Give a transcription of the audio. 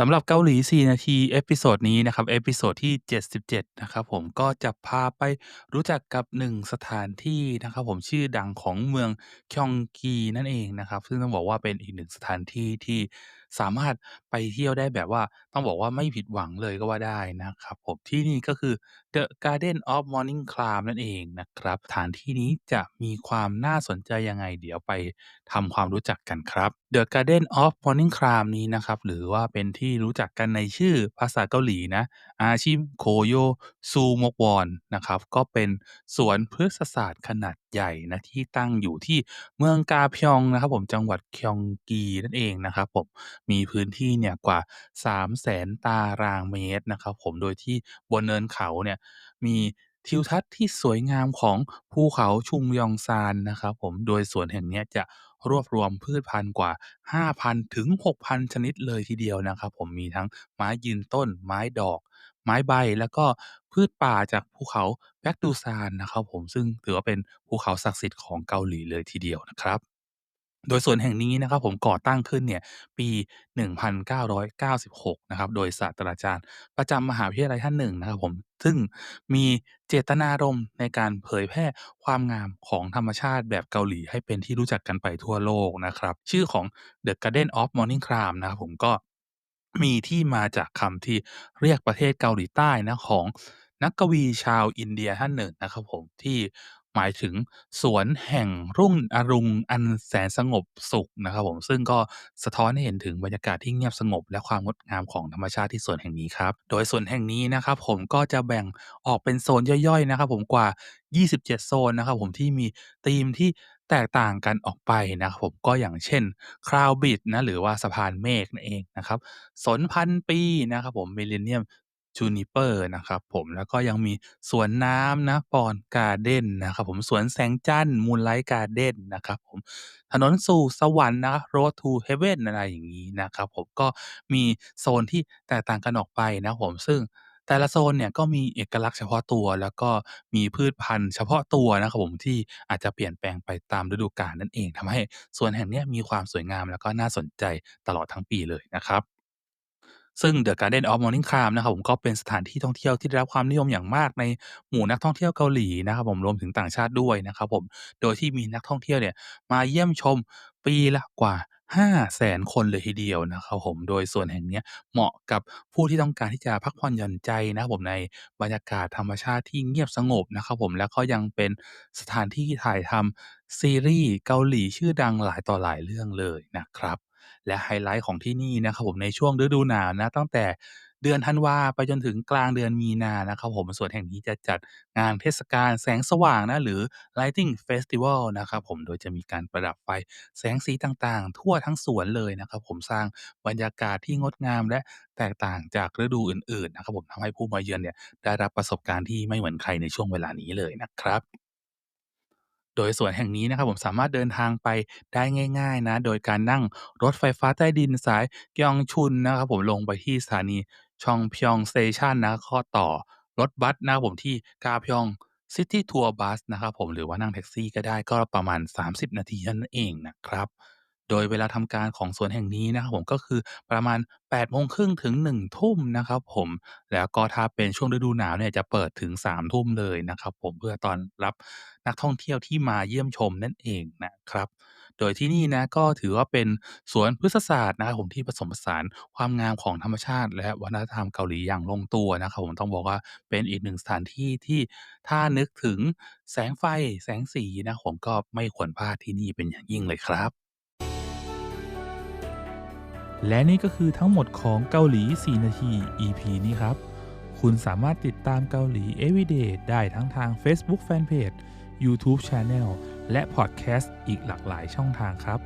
สำหรับเกาหลี 4 นาที เอพิโซดนี้นะครับ เอพิโซดที่ 77 นะครับผม ก็จะพาไปรู้จักกับ 1 สถานที่นะครับผม ชื่อดังของเมือง Gyeonggi นั่นเองนะครับ ซึ่งต้องบอกว่าเป็นอีกหนึ่งสถานที่ที่สามารถไปเที่ยวได้แบบว่า ต้องบอกว่าไม่ผิดหวังเลยก็ว่าได้นะครับผม ที่นี่ก็คือ The Garden of Morning Clam นั่นเองนะครับ สถานที่นี้จะมีความน่าสนใจยังไง เดี๋ยวไปทำความรู้จักกันครับ The Garden of Morning Clam นี้นะครับ หรือว่าเป็นที่รู้จักกันในชื่อภาษาเกาหลีนะ Archim Goyo Sumogwon นะครับ ก็เป็นสวนพฤกษศาสตร์ขนาดใหญ่นะที่ตั้งอยู่ที่เมืองกาพยองนะครับผมจังหวัด Gyeonggi นั่นเองนะครับผมมีพื้นที่เนี่ยกว่า 300,000 ตารางเมตรนะครับผม โดยที่บนเนินเขาเนี่ยมีทิวทัศน์ที่สวยงามของภูเขาชุมยองซานนะครับผม โดยสวนแห่งเนี้ยจะรวบรวมพืชพันธุ์กว่า 5,000 ถึง 6,000 ชนิดเลยทีเดียวนะครับผม มีทั้งไม้ยืนต้น ไม้ดอก ไม้ใบ แล้วก็พืชป่าจากภูเขา Baekdusan นะครับผม ซึ่งถือว่าเป็นภูเขาศักดิ์สิทธิ์ของเกาหลีเลยทีเดียวนะครับ โดยสวนแห่งนี้นะครับผมก่อตั้งขึ้นเนี่ยปี 1996 นะครับ โดยศาสตราจารย์ ประจำมหาวิทยาลัยท่านหนึ่งนะครับผม ซึ่งมีเจตนารมณ์ในการเผยแพร่ความงามของธรรมชาติแบบเกาหลีให้เป็นที่รู้จักกันไปทั่วโลกนะครับ ชื่อของ The Garden of Morning Clam นะครับผมก็มีที่มาจากคำที่เรียกประเทศเกาหลีใต้นะของนักกวีชาวอินเดียท่านหนึ่งนะครับผมที่ หมายถึงสวนแห่งรุ่งอรุณอันแสนสงบสุขนะครับผมซึ่งก็สะท้อนให้เห็นถึงบรรยากาศที่เงียบสงบ และความงดงามของธรรมชาติที่สวนแห่งนี้ครับ โดยสวนแห่งนี้นะครับผมก็จะแบ่งออกเป็นโซนย่อยๆนะครับผมกว่า 27 โซนนะครับผมที่มีธีมที่แตกต่างกันออกไปนะครับผมก็อย่างเช่น Cloud Bridge นะหรือว่าสะพานเมฆนั่นเองนะครับสนพันปีนะครับผม Millennium Juniper น จูนิเปอร์นะครับผม แล้วก็ยังมีสวนน้ำนะ Pond Garden นนะครับผมสวนแสงจันทร์ Moonlight Garden นะครับผมถนนสู่สวรรค์นะ Road to Heaven อะไรอย่างงี้นะครับผมก็มีโซนที่แตกต่างกันออกไปนะผมซึ่งแต่ละโซนเนี่ยก็มีเอกลักษณ์เฉพาะตัว แล้วก็มีพืชพันธุ์เฉพาะตัวนะครับผมที่อาจจะเปลี่ยนแปลงไปตามฤดูกาลนั่นเองทำให้สวนแห่งนี้มีความสวยงามแล้วก็น่าสนใจตลอดทั้งปีเลยนะครับ ซึ่ง The Garden of Morning Clam นะครับผม ก็เป็นสถานที่ท่องเที่ยวที่ได้รับความนิยมอย่างมากในหมู่นักท่องเที่ยวเกาหลีนะครับผม รวมถึงต่างชาติด้วยนะครับผม โดยที่มีนักท่องเที่ยวเนี่ยมาเยี่ยมชมปีละกว่า 500,000 คนเลยทีเดียวนะครับผม โดยส่วนแห่งเนี้ยเหมาะกับผู้ที่ต้องการที่จะพักผ่อนหย่อนใจนะครับผมในบรรยากาศธรรมชาติที่เงียบสงบนะครับผม แล้วก็ยังเป็นสถานที่ถ่ายทำซีรีส์เกาหลีชื่อดังหลายต่อหลายเรื่องเลยนะครับ และไฮไลต์ของที่นี่นะครับผมในช่วงฤดูหนาวนะตั้งแต่เดือนธันวาไปจนถึงกลางเดือนมีนานะครับผมส่วนแห่งนี้จะจัดงานเทศกาลแสงสว่างนะหรือ Lighting Festival นะครับผมโดยจะมีการประดับไฟแสงสีต่างๆ ทั่วทั้งสวนเลยนะครับผมสร้างบรรยากาศที่งดงามและแตกต่างจากฤดูอื่นๆนะครับผมทำให้ผู้มาเยือนเนี่ยได้รับประสบการณ์ที่ไม่เหมือนใครในช่วงเวลานี้เลยนะครับ โดยสวนแห่งนี้นะครับผมสามารถเดินทางไปได้ง่าย ๆ นะ โดยการนั่งรถไฟฟ้าใต้ดินสายกยองชุนนะครับผมลงไปที่สถานีชองพยองสเตชันนะก็ต่อรถบัสนะครับผมที่กาพยองซิตี้ทัวร์บัสนะครับผมหรือว่านั่งแท็กซี่ก็ได้ก็ประมาณ 30 นาทีเท่านั้นเองนะครับ โดยเวลาทำการของสวนแห่งนี้นะครับผม ก็คือประมาณ8:30ถึง 1 ทุ่มนะครับผม แล้วก็ถ้าเป็นช่วงฤดูหนาวเนี่ยจะเปิดถึง 3 ทุ่มเลยนะครับผม เพื่อต้อนรับนักท่องเที่ยวที่มาเยี่ยมชมนั่นเองนะครับ โดยที่นี่นะก็ถือว่าเป็นสวนพฤกษศาสตร์นะครับผม ที่ผสมผสานความงามของธรรมชาติ และวัฒนธรรมเกาหลีอย่างลงตัวนะครับผม ต้องบอกว่าเป็นอีกหนึ่งสถานที่ที่ถ้านึกถึงแสงไฟ แสงสีนะผมก็ไม่ควรพลาดที่นี่เป็นอย่างยิ่งเลยครับ และนี่ก็คือทั้งหมดของเกาหลี 4 นาที EP นี้ครับ คุณสามารถติดตามเกาหลี Everyday ได้ทั้งทาง Facebook Fanpage YouTube Channel และพอดแคสต์อีกหลากหลายช่องทางครับ